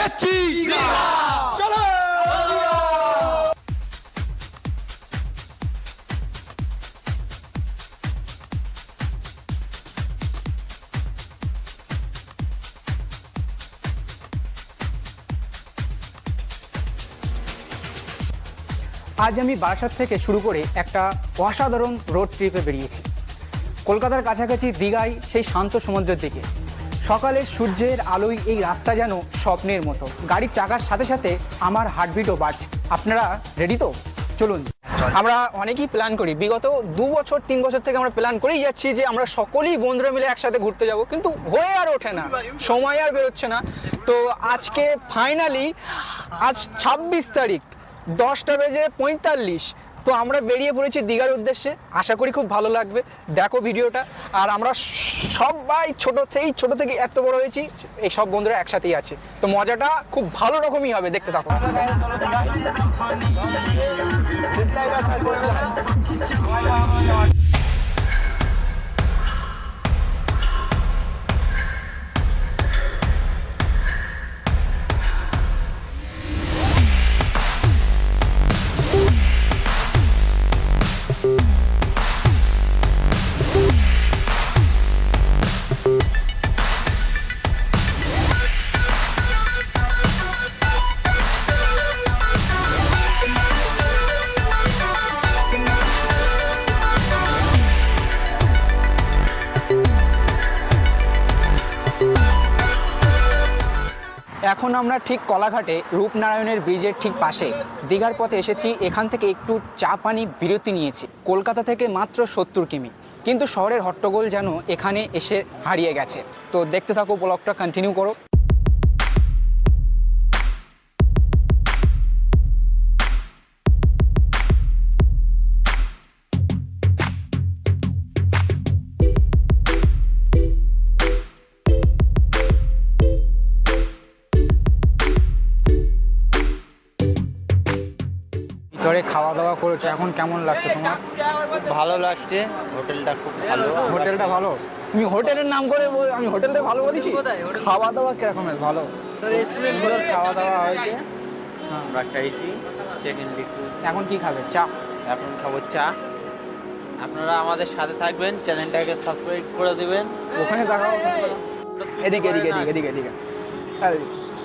যাচ্ছি। আজ আমি বারাসাত থেকে শুরু করে একটা অসাধারণ রোড ট্রিপে বেরিয়েছি। কলকাতার কাছাকাছি দীঘায় সেই শান্ত সমুদ্রের দিকে। সকালে সূর্যের আলোয় এই রাস্তা যেন স্বপ্নের মতো। গাড়ির চাকার সাথে সাথে আমার হার্টবিটও বাড়ছে। আপনারা রেডি তো? চলুন। আমরা অনেকেই প্ল্যান করি। বিগত দু বছর তিন বছর থেকে আমরা প্ল্যান করেই যাচ্ছি যে আমরা সকলেই বন্ধুরা মিলে একসাথে ঘুরতে যাব কিন্তু হয়ে আর ওঠে না। সময় আর বেরোচ্ছে না। তো আজকে ফাইনালি আজ ছাব্বিশ তারিখ দশটা বেজে পঁয়তাল্লিশ। তো আমরা বেরিয়ে পড়েছি দীঘার উদ্দেশ্যে। আশা করি খুব ভালো লাগবে। দেখো ভিডিওটা। আর আমরা সবাই ছোট থেকেই, ছোট থেকে এত বড় হয়েছি, এই সব বন্ধুরা একসাথেই আছে। তো মজাটা খুব ভালো রকমই হবে, দেখতে থাকো। এখন আমরা ঠিক কলাঘাটে রূপনারায়ণের ব্রিজের ঠিক পাশে। দীঘার পথে এসেছি, এখান থেকে একটু চা পানি বিরতি নিয়েছি। কলকাতা থেকে মাত্র সত্তর কিমি। কিন্তু শহরের হট্টগোল যেন এখানে এসে হারিয়ে গেছে। তো দেখতে থাকো, ব্লগটা কন্টিনিউ করো। খাওয়া দাওয়া করেছ? এখন কেমন লাগছে তোমার? ভালো লাগছে। হোটেলটা খুব ভালো। হোটেলটা ভালো? তুমি হোটেলের নাম করে আমি হোটেলটা ভালো বলেছি? খাওয়া দাওয়া কীরকম ভালো? খাওয়া দাওয়া হয়েছে। আমরা খাইছি। চেক ইন এখন কি খাবে? চা? এখন খাব চা। আপনারা আমাদের সাথে থাকবেন। চ্যানেলটাকে সাবস্ক্রাইব করে দিবেন। ওখানে দেখাও। এদিকে এদিকে এদিকে এদিকে এদিকে।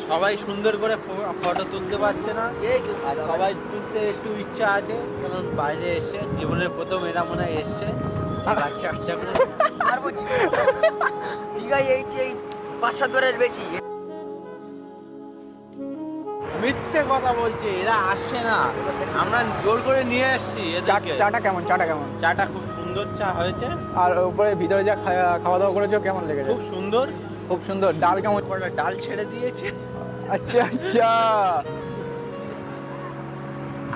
সবাই সুন্দর করে ফটো তুলতে পারছে না। আর সবাই তুলতে একটু ইচ্ছা আছে কারণ বাইরে এসে জীবনের প্রথম এরা মনে হয় এসছে। বাচ্চা বাচ্চা করে পারব দীঘায় এই যে পাঁচ সাত বেশি। মিথ্যে কথা বলছে এরা আসছে না। আমরা জোর করে নিয়ে আসছি চাটা কেমন চাটা কেমন? চাটা খুব সুন্দর চা হয়েছে। আর উপরে ভিতরে যা খাওয়া- খাওয়া দাওয়া করেছ কেমন লেগেছে? খুব সুন্দর। খুব সুন্দর। ডাল কেমন? ডাল ছেড়ে দিয়েছে। আচ্ছা আচ্ছা।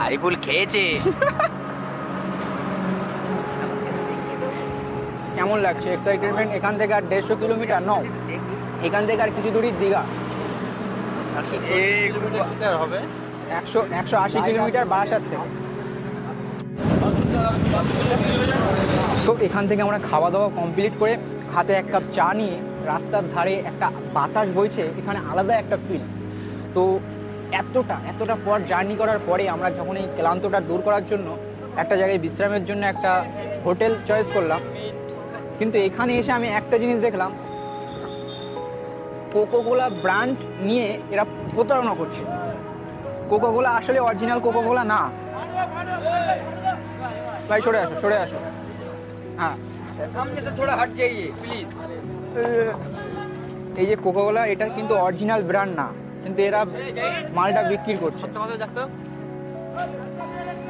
আরিফুল খেয়েছে। কেমন লাগছে এক্সাইটেডমেন্ট এখান থেকে আর দেড়শো কিলোমিটার নও এখান থেকে আর কিছু দূরই দীঘা। কিলোমিটার। হবে। একশো একশো আশি কিলোমিটার বারাসাত থেকে। তো এখান থেকে আমরা খাওয়া দাওয়া কমপ্লিট করে হাতে এক কাপ চা নিয়ে রাস্তার ধারে একটা বাতাস বইছে এখানে আলাদা একটা ফিল তো এতটা এতটা পর জার্নি করার পরে আমরা যখন এই ক্লান্তটা দূর করার জন্য একটা জায়গায় বিশ্রামের জন্য একটা হোটেল চয়েস করলাম। কিন্তু এখানে এসে আমি একটা জিনিস দেখলাম কোকোকোলা ব্র্যান্ড নিয়ে এরা প্রতারণা করছে। কোকোকোলা আসলে অরিজিনাল কোকোকোলা না। ভাই সরে আসো সরে আসো। হ্যাঁ। সামনে সে থোড়া হট যাইয়ে প্লিজ এই যে কোকোকোলা এটা কিন্তু অরিজিনাল ব্র্যান্ড না। কিন্তু এরা মালটা বিক্রি করছে।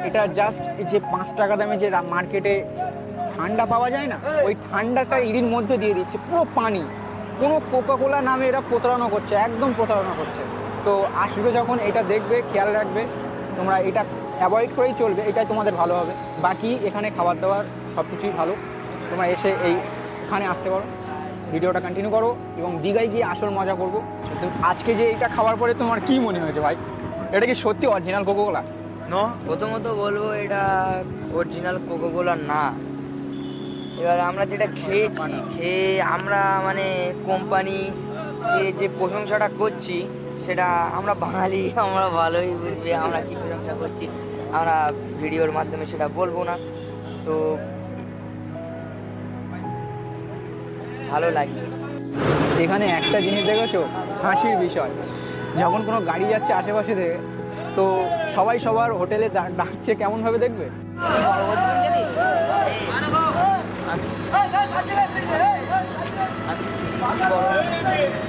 এটা জাস্ট যে পাঁচ টাকা দামে যে মার্কেটে ঠান্ডা পাওয়া যায় না, ওই ঠান্ডাটা এরই মধ্যে দিয়ে দিচ্ছে। পুরো পানি। কোনো কোকাকোলা নামে এরা প্রতারণা করছে, একদম প্রতারণা করছে। তো আসবে যখন, এটা দেখবে, খেয়াল রাখবে। তোমরা এটা অ্যাভয়েড করেই চলবে, এটাই তোমাদের ভালো হবে। বাকি এখানে খাবার দাবার সব কিছুই ভালো। তোমরা এসে এই এখানে আসতে পারো। ভিডিওটা কন্টিনিউ করো এবং দীঘায় গিয়ে আসল মজা করব। তো আজকে যে এটা খাওয়ার পরে তোমার কি মনে হয়েছে ভাই? এটা কি সত্যি অরিজিনাল কোকোকোলা নো প্রথমত বলব এটা অরিজিনাল কোকোকোলা না। এবার আমরা যেটা খেয়েছি খেয়ে আমরা মানে কোম্পানি যে প্রশংসাটা করছি সেটা আমরা বাঙালি আমরা ভালোই বুঝবে আমরা কি প্রশংসা করছি আমরা ভিডিওর মাধ্যমে সেটা বলব না। তো ভালো লাগে এখানে একটা জিনিস দেখেছ? হাসির বিষয়। যখন কোনো গাড়ি যাচ্ছে আশেপাশে থেকে তো সবাই সবার হোটেলে ডাকছে, কেমন ভাবে দেখবে? তুই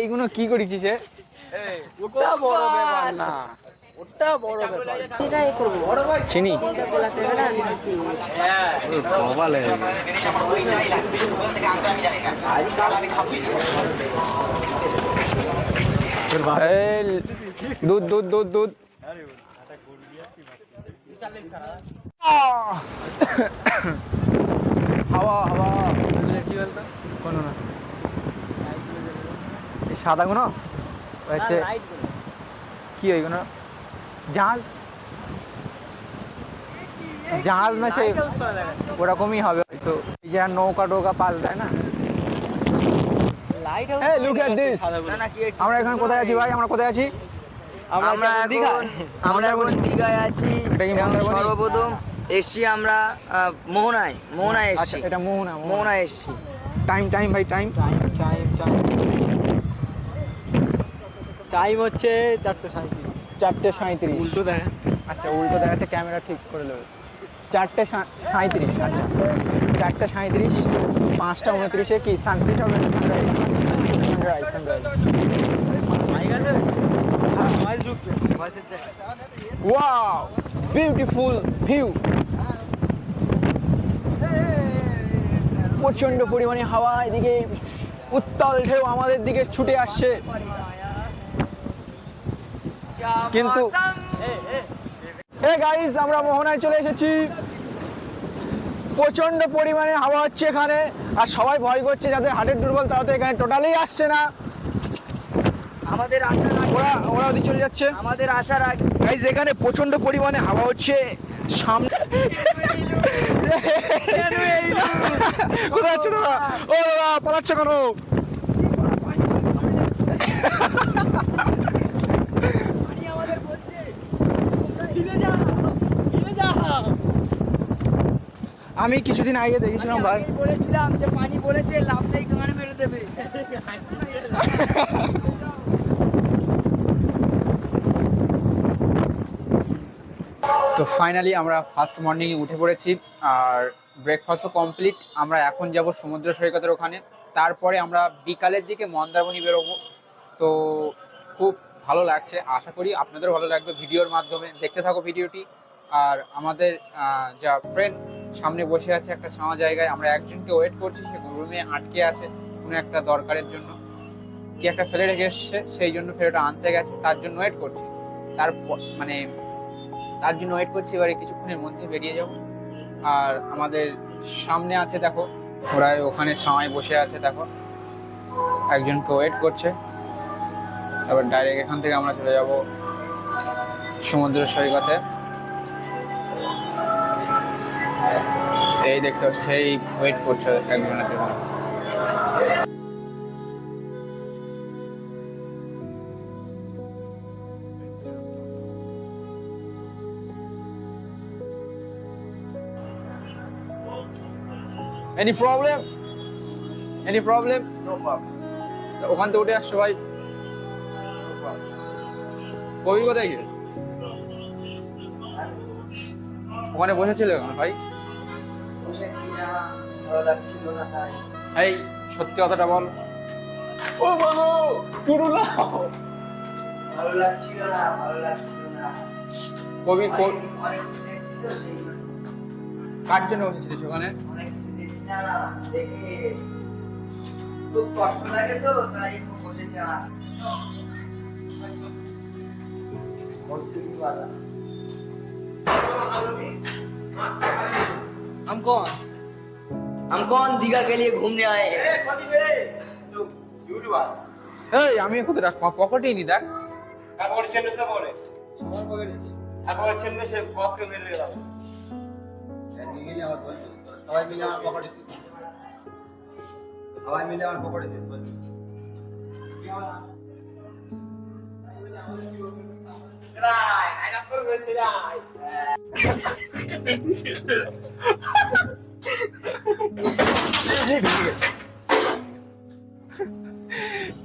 এইগুলো কি করেছিস এ? ওটা বড় ব্যাপার না। ওটা বড় ব্যাপার। চিনি? কপালে দুধ দুধ দুধ দুধ। হাওয়া হাওয়া। কি বলতো? কোনো না। সাদাগুলো হচ্ছে কি ওইগুলো জাহাজ? জাহাজ না সেই ওরকমই হবে হয়তো। এই যে নৌকা টোকা পাল দেয় না? Light Hey, look at this. না না কি এটা- আমরা এখন কোথায় আছি ভাই? আমরা কোথায় আছি? আমরা এখন আমরা এখন দীঘায় আছি? সর্বপ্রথম এসছি আমরা মোহনায়। মোহনায় আচ্ছা এসছি। এটা মোহনা মোহনায় এসছি। টাইম টাইম ভাই টাইম টাইম হচ্ছে চারটে সাঁত্রিশ চারটে সাঁত্রিশ উল্টো দেখা আচ্ছা উল্টো দেখাচ্ছে ক্যামেরা ঠিক করে নেবে। চারটে সাঁত্রিশ আচ্ছা। চারটে সাঁত্রিশ পাঁচটা উনত্রিশে কি সানসেট হবে না সানরাইজ? Sunrise sunrise. হ্যাঁ ওয়াও বিউটিফুল ভিউ। প্রচণ্ড পরিমাণে হাওয়া এদিকে উত্তাল ঢেউ আমাদের দিকে ছুটে আসছে। কিন্তু- হে গাইস আমরা মোহনায় চলে এসেছি। প্রচণ্ড পরিমাণে হাওয়া হচ্ছে এখানে আর সবাই ভয় করছে যাদের হার্টের দুর্বল তারা তো এখানে টোটালি আসছে না। আমাদের আশার আগে ওরা ওরা ওদিক চলে যাচ্ছে। আমাদের আশার আগে গাইজ এখানে প্রচণ্ড পরিমাণে হাওয়া হচ্ছে। সামনে কোথায় যাচ্ছে দাদা ও দাদা পালাচ্ছ কেন? আমি কিছুদিন আগে দেখেছিলাম ভাই। বলেছিলাম যে পানি বলেছে লাভ নেই গান মেরে দেবে। তো ফাইনালি আমরা ফার্স্ট মর্নিংয়ে উঠে পড়েছি আর ব্রেকফাস্টও কমপ্লিট আমরা এখন যাব সমুদ্র সৈকতের ওখানে। তারপরে আমরা বিকালের দিকে মন্দারমণি বেরোবো। তো খুব ভালো লাগছে। আশা করি আপনাদের ভালো লাগবে ভিডিওর মাধ্যমে। দেখতে থাকো ভিডিওটি। আর আমাদের যা ফ্রেন্ড সামনে বসে আছে একটা ছাওয়া জায়গায়। আমরা একজনকে ওয়েট করছি, সে রুমে আটকে আছে কোনো একটা দরকারের জন্য। কি একটা ফেলে রেখে এসছে সেই জন্য ফেরোটা আনতে গেছে, তার জন্য ওয়েট করছি। তারপর মানে তার জন্য ওয়েট করছি, এবারে কিছুক্ষণের মধ্যে বেরিয়ে যাব। আর আমাদের সামনে আছে, দেখো, ওরা ওখানে ছাওয়ায় বসে আছে, দেখো। একজনকে ওয়েট করছে। তারপর ডাইরেক্ট এখান থেকে আমরা চলে যাব সমুদ্র সৈকতে এই দেখতে সেই ওয়েট করছে একজনের জন্য এনি প্রবলেম এনি প্রবলেম ওখান থেকে উঠে আসছো ভাই? কবির কোথায় গিয়ে? ওখানে বসেছিল ভাই? বসেছি না ভালো লাগছিল না তাই। এই সত্যি কথাটা বল। ও বলো টুরু নাও ভালো লাগছিল না ভালো লাগছিল না। কবি। কার জন্য বসেছিলিস ওখানে? অনেক কিছু দেখছি না দেখে খুব কষ্ট লাগে তো তাই বসেছি আর हम कौन हम कौन दीघा के लिए घूमने आए हैं এই আমি কোথায় রাখ পকেটেই নি দেখ একবার ছেলে সে বলে একবার ছেলে সে বককে মেরে গেলাম সবাই মিলে আমার পকেটে দিন সবাই মিলে আমার পকেটে দিন বলছি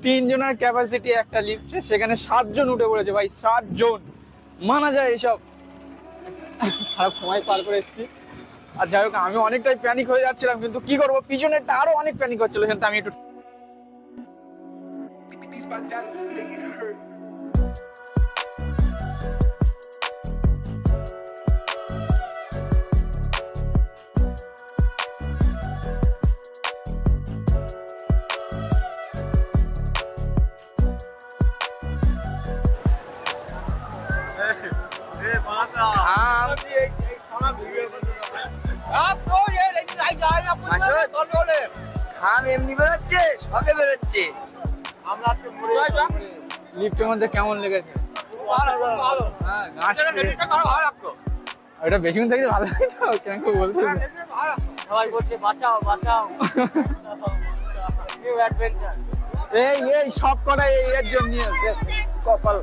তিনজনের ক্যাপাসিটি একটা লিফটে সেখানে সাতজন উঠে পড়েছে ভাই, সাতজন। মানা যায় এসব। খারাপ সময় পার করে এসেছি। আর যাই হোক, আমি অনেকটাই প্যানিক হয়ে যাচ্ছিলাম, কিন্তু কি করব? পিছনেরটা আরও অনেক প্যানিক হচ্ছিল কিন্তু আমি একটু বেরোচ্ছে। সবে বেরোচ্ছে লিফটের মধ্যে কেমন লেগেছে? হ্যাঁ ওটা বেশিক্ষণ থেকে ভালো লাগে তো কেন করে বলতে সবাই বলছে বাঁচাও বাঁচাও। নিউ অ্যাডভেঞ্চার এই এই সব কটা এই এর জন্য কপাল।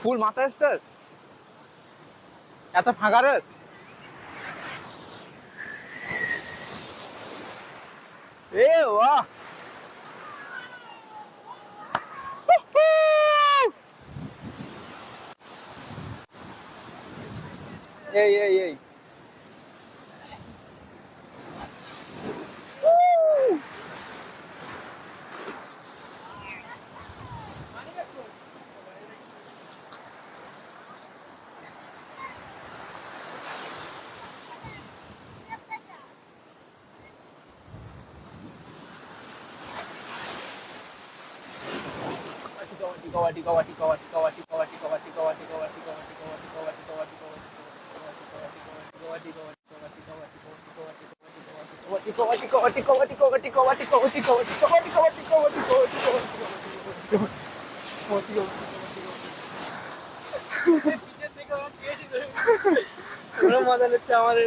ফুল মাথা আসতে এত ফাঁকা রে এ বাহ এই এই এই। মজা নিচ্ছে আমাদের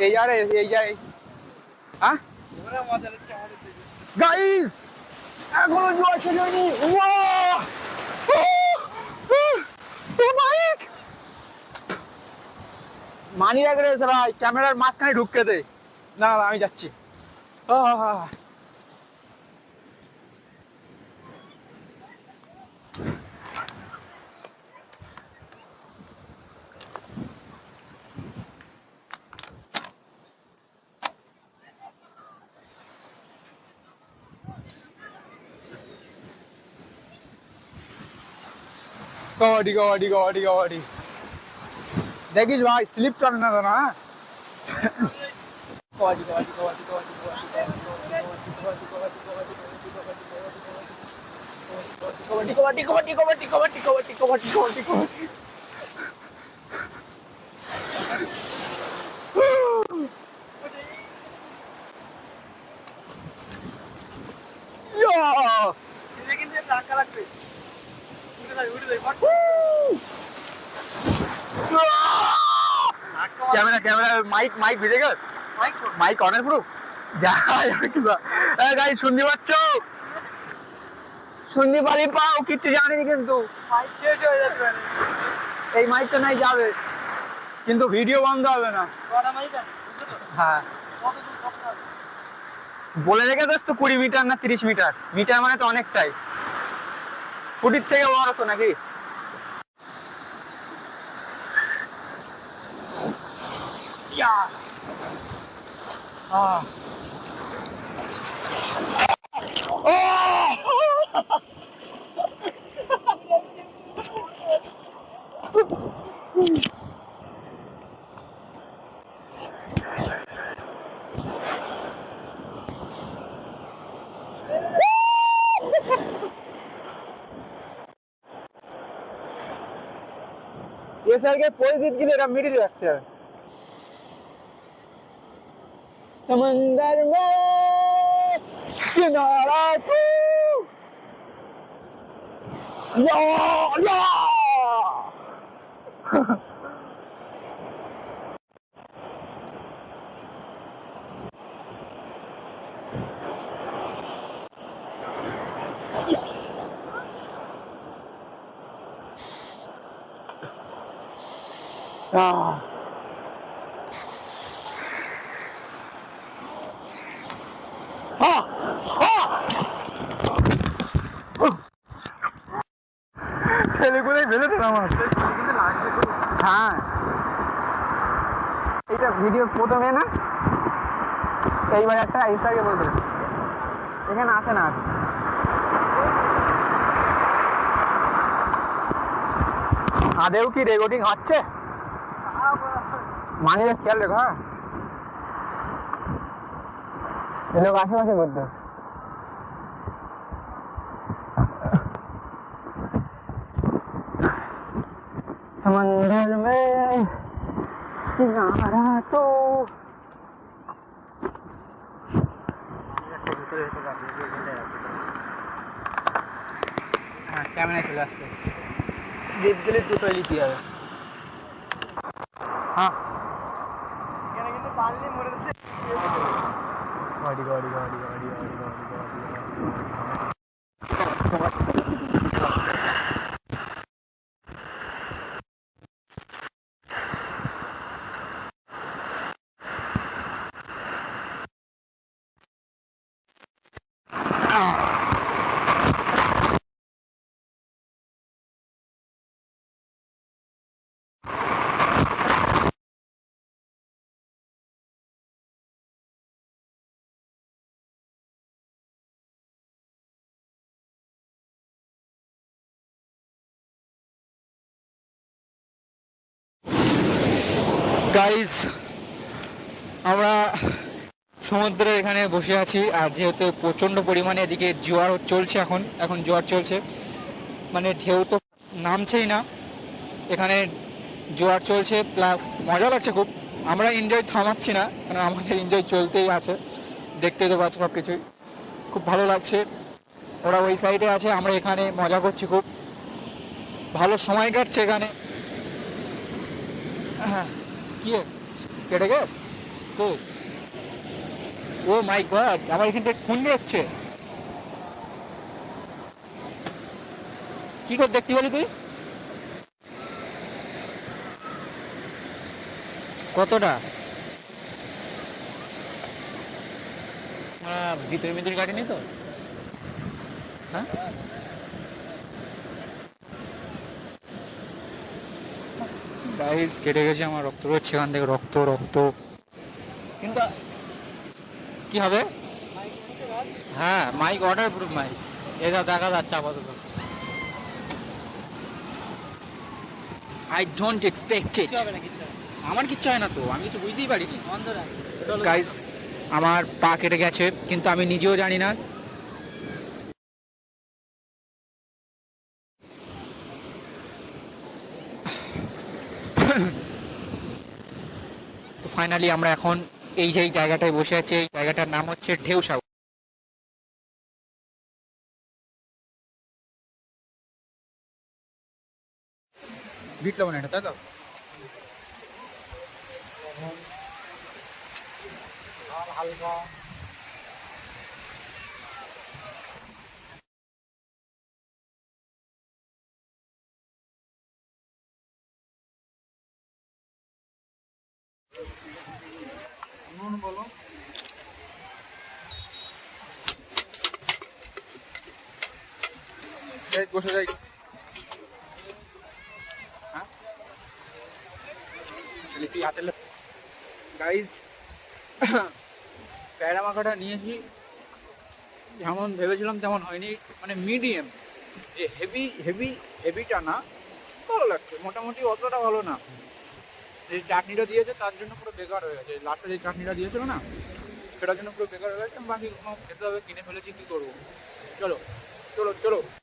এই আরে এই যারে হ্যাঁ গাইস এখনও জোয়া শেষ হয়নি মানি ব্যাগ ভাই ক্যামেরার মাঝখানে ঢুকতে দে না আমি যাচ্ছি আহ, কবাডি कबड्डी कबड्डी कबड्डी कबड्डी देखिए भाई स्लिप करना था ना kabaddi kabaddi kabaddi kabaddi kabaddi kabaddi kabaddi kabaddi kabaddi kabaddi kabaddi kabaddi kabaddi kabaddi kabaddi camera camera mic mic ভিজে গেল? মাইক প্রুফ গাই শুনতে পাচ্ছ? শুনতে পারি পাও কিচ্ছু জানিনি কিন্তু। এই মাইকটা নাই যাবে। কিন্তু ভিডিও বন্ধ হবে না। হ্যাঁ। বলে রেখে দোস তো কুড়ি মিটার না তিরিশ মিটার? মিটার মানে তো অনেকটাই। Put it there, or so, Nagi. Yeah. Ah. Oh. Oh. SRK Parijit গিলের middle actor समंदर में किनारा तू। या या। ছেলেগুলোই ভিডিও প্রথমে না? একটা এখানে আসে না। আদেও কি রেকর্ডিং হচ্ছে? মানে খেয়াল রেখো হ্যাঁ এই লোক আশেপাশে করতে समंदर में किनारा तो হ্যাঁ ক্যামেরা চলে আসবে ডিপ গেলে দুটোই লিখতে হবে どうも。গাইস আমরা সমুদ্রের এখানে বসে আছি আর যেহেতু প্রচণ্ড পরিমাণে এদিকে জোয়ার চলছে এখন এখন জোয়ার চলছে। মানে ঢেউ তো নামছেই না। এখানে জোয়ার চলছে প্লাস মজা লাগছে খুব। আমরা এনজয় থামাচ্ছি না কারণ আমাদের এনজয় চলতেই আছে। দেখতে তো পাচ্ছ সব কিছুই খুব ভালো লাগছে। ওরা ওই সাইডে আছে, আমরা এখানে মজা করছি খুব। ভালো সময় কাটছে এখানে। হ্যাঁ। কি? কেটে গে তো ও মাই গড, আমার এখান থেকে খুন হচ্ছে। কি করে দেখতে পারি তুই? কতটা? ভিতরে ভিতরে কাটেনি তো? হ্যাঁ? গাইস কেটে গেছে আমার রক্ত রয়েছে এখান থেকে রক্ত রক্ত। কিন্তু কি হবে? হ্যাঁ মাইক অর্ডার প্রুফ মাইক এটা দেখা যাচ্ছে আপাতত। I don't expect it. আমার কিচ্ছু হয় না তো আমি কিছু বুঝতেই পারিনি। গাইস আমার পা কেটে গেছে কিন্তু আমি নিজেও জানি না ফাইনালি আমরা এখন এই যে জায়গাটায় বসে আছি, এই জায়গাটার নাম হচ্ছে ঢেউসাউ বিট লবণ তাই তো? হালকা নুন বলো এই বসে যাই। হ্যাঁ? প্যারা মাখাটা নিয়েছি। যেমন ভেবেছিলাম তেমন হয়নি। মানে মিডিয়াম যে হেভি হেভি হেভিটা না, ভালো লাগছে। মোটামুটি অতটা ভালো না। যে চাটনিটা দিয়েছে, তার জন্য পুরো বেকার হয়ে গেছে। লাস্টে যে চাটনিটা দিয়েছিল না, সেটার জন্য পুরো বেকার হয়ে গেছে। বাকি কোনো খেতে হবে, কিনে ফেলেছি, কী করব? চলো চলো চলো।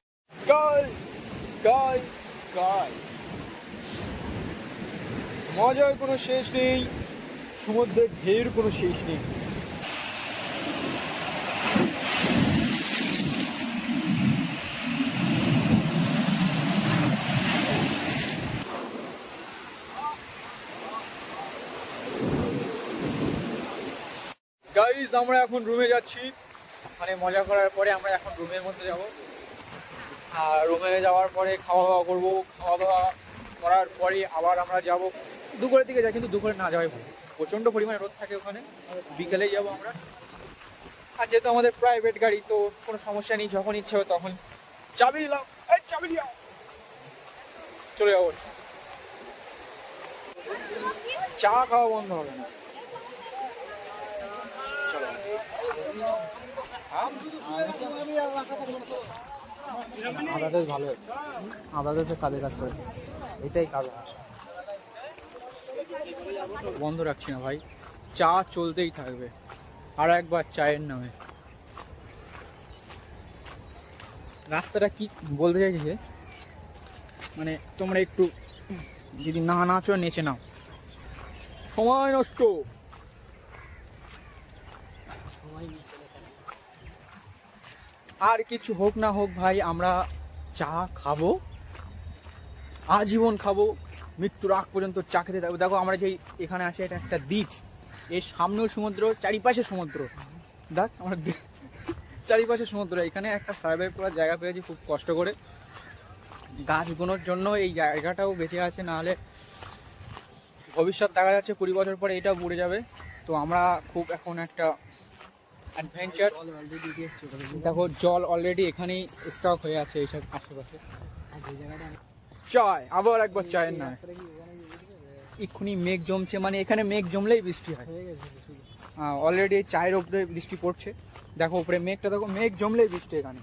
মজার কোনো শেষ নেই, সমুদ্রের ঢেউর কোনো শেষ নেই। গাইজ আমরা এখন রুমে যাচ্ছি। মানে মজা করার পরে আমরা এখন রুমের মধ্যে যাব। আর রুমে যাওয়ার পরে খাওয়া দাওয়া করব। খাওয়া দাওয়া করার পরে আবার আমরা যাব। দুপুরের দিকে যাই, কিন্তু দুপুরে না যাওয়াই ভালো। প্রচণ্ড পরিমাণে রোদ থাকে ওখানে। বিকেলেই যাব আমরা। আর যেহেতু আমাদের প্রাইভেট গাড়ি, তো কোনো সমস্যা নেই, যখন ইচ্ছে হয় তখন। চাবি দিলাম চাবি দিলাম চলে যাব। চা খাওয়া বন্ধ হবে না। আদাতে ভালো আদাতে তো কাজে কাজ করে এটাই কাজ বন্ধ রাখছি না ভাই। চা চলতেই থাকবে। আর একবার চায়ের নামে। রাস্তাটা কি বলতে চাইছি যে মানে তোমরা একটু যদি না নাচো, নেচে নাও। সময় নষ্ট। আর কিছু হোক না হোক ভাই, আমরা চা খাব, আজীবন খাব। মৃত্যুর আগ পর্যন্ত চা খেতে থাকব। দেখো, আমরা যেই এখানে আছি, এটা একটা দ্বীপ। এর সামনেও সমুদ্র, চারিপাশে সমুদ্র। দেখ, আমরা চারিপাশে সমুদ্র। এখানে একটা সার্ভাইভ করার জায়গা পেয়েছি খুব কষ্ট করে। গাছগুলোর জন্য এই জায়গাটাও বেঁচে আছে, নাহলে ভবিষ্যৎ দেখা যাচ্ছে কুড়ি বছর পরে এটা বুড়ে যাবে। তো আমরা খুব এখন একটা অ্যাডভেঞ্চার দেখো জল অলরেডি এখানেই স্টক হয়ে আছে এইসব আশেপাশে। চায় আবার একবার চায়ের না এক্ষুনি মেঘ জমছে মানে এখানে মেঘ জমলেই বৃষ্টি হয়। অলরেডি চায়ের উপরে বৃষ্টি পড়ছে। দেখো উপরে মেঘটা দেখো মেঘ জমলেই বৃষ্টি এখানে।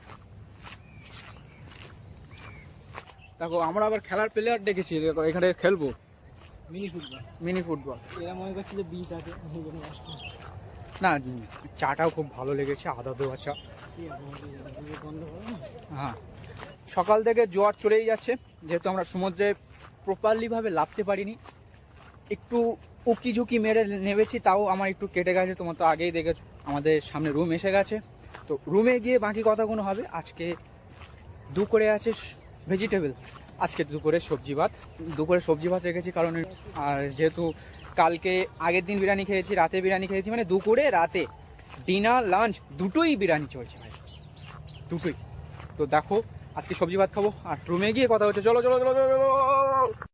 দেখো আমরা আবার খেলার প্লেয়ার ডেকেছি দেখো এখানে খেলব। মিনি ফুটবল মিনি ফুটবল এরা মনে করছে যে বিষ আছে না চাটাও খুব ভালো লেগেছে, আদা দেওয়া চা। হ্যাঁ। সকাল থেকে জোয়ার চলেই যাচ্ছে, যেহেতু আমরা সমুদ্রে প্রপারলি ভাবে লাভতে পারিনি। একটু উকি ঝুঁকি মেরে নেমেছি, তাও আমার একটু কেটে গেছে, তোমার তো আগেই দেখেছ, আমাদের সামনে রুম এসে গেছে। তো রুমে গিয়ে বাকি কথাগুলো হবে। আজকে দুপুরে আছে ভেজিটেবল আজকে দুপুরে সবজি ভাত। দুপুরে সবজি ভাত রেখেছি কারণ, আর যেহেতু কালকে আগের দিন বিরিয়ানি খেয়েছি রাতে বিরিয়ানি খেয়েছি মানে দুপুরে রাতে ডিনার লাঞ্চ দুটোই বিরিয়ানি চলছে ভাই দুটোই তো দেখো আজকে সবজি ভাত খাব আর রুমে গিয়ে কথা হচ্ছে চলো চলো চলো চলো